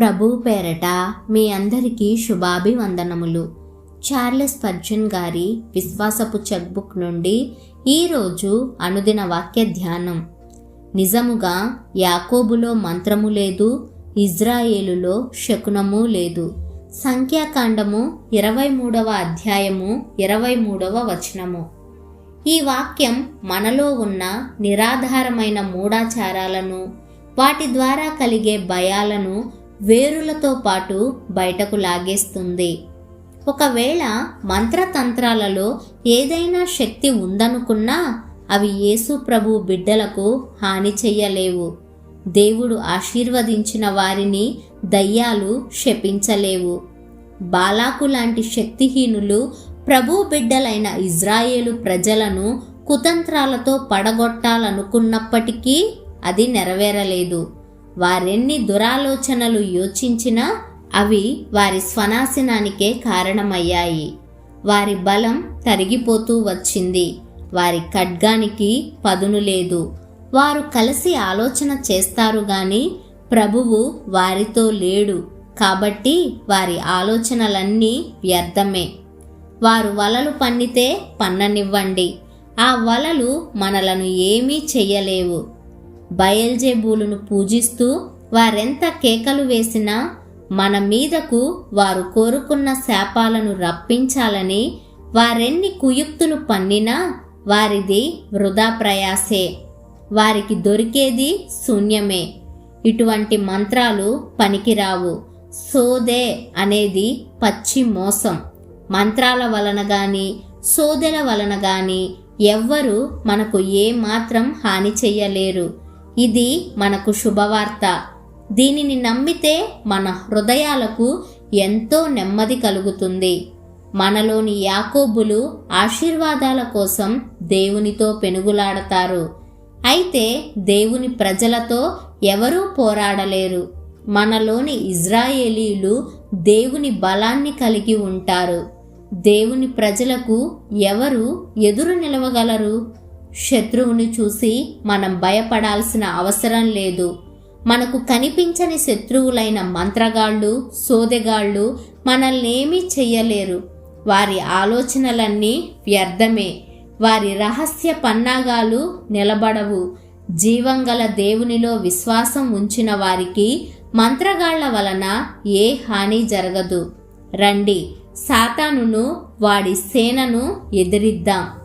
ప్రభు పేరట మీ అందరికీ శుభాభివందనములు. చార్లెస్ పర్జన్ గారి విశ్వాసపు చెక్బుక్ నుండి ఈరోజు అనుదిన వాక్య ధ్యానం. నిజముగా యాకోబులో మంత్రము లేదు ఇజ్రాయేలులో శకునము లేదు. సంఖ్యాకాండము ఇరవై మూడవ అధ్యాయము ఇరవై మూడవ వచనము. ఈ వాక్యం మనలో ఉన్న నిరాధారమైన మూఢాచారాలను వాటి ద్వారా కలిగే భయాలను వేరులతో పాటు బయటకు లాగేస్తుంది. ఒకవేళ మంత్రతంత్రాలలో ఏదైనా శక్తి ఉందనుకున్నా అవి యేసు ప్రభు బిడ్డలకు హాని చెయ్యలేవు. దేవుడు ఆశీర్వదించిన వారిని దయ్యాలు శపించలేవు. బాలాకు లాంటి శక్తిహీనులు ప్రభు బిడ్డలైన ఇజ్రాయేలు ప్రజలను కుతంత్రాలతో పడగొట్టాలనుకున్నప్పటికీ అది నెరవేరలేదు. వారెన్ని దురాలోచనలు యోచించినా అవి వారి స్వనాశనానికే కారణమయ్యాయి. వారి బలం తరిగిపోతూ వచ్చింది. వారి ఖడ్గానికి పదును లేదు. వారు కలిసి ఆలోచన చేస్తారు గాని ప్రభువు వారితో లేడు. కాబట్టి వారి ఆలోచనలన్నీ వ్యర్థమే. వారు వలలు పన్నితే పన్ననివ్వండి. ఆ వలలు మనలను ఏమీ చెయ్యలేవు. బయల్జేబూలును పూజిస్తూ వారెంత కేకలు వేసినా మన మీదకు వారు కోరుకున్న శాపాలను రప్పించాలని వారెన్ని కుయుక్తులు పన్నినా వారిది వృధా ప్రయాసే. వారికి దొరికేది శూన్యమే. ఇటువంటి మంత్రాలు పనికిరావు. సోదే అనేది పచ్చి మోసం. మంత్రాల వలన గాని సోదెల వలన గాని ఎవ్వరూ మనకు ఏమాత్రం హాని చెయ్యలేరు. ఇది మనకు శుభవార్త. దీనిని నమ్మితే మన హృదయాలకు ఎంతో నెమ్మది కలుగుతుంది. మనలోని యాకోబులు ఆశీర్వాదాల కోసం దేవునితో పెనుగులాడతారు. అయితే దేవుని ప్రజలతో ఎవరూ పోరాడలేరు. మనలోని ఇజ్రాయేలీలు దేవుని బలాన్ని కలిగి ఉంటారు. దేవుని ప్రజలకు ఎవరు ఎదురు నిలవగలరు? శత్రువుని చూసి మనం భయపడాల్సిన అవసరం లేదు. మనకు కనిపించని శత్రువులైన మంత్రగాళ్ళు సోదెగాళ్ళు మనల్నేమీ చెయ్యలేరు. వారి ఆలోచనలన్నీ వ్యర్థమే. వారి రహస్య పన్నాగాలు నిలబడవు. జీవంగల దేవునిలో విశ్వాసం ఉంచిన వారికి మంత్రగాళ్ళ వలన ఏ హాని జరగదు. రండి సాతానును వాడి సేనను ఎదిరిద్దాం.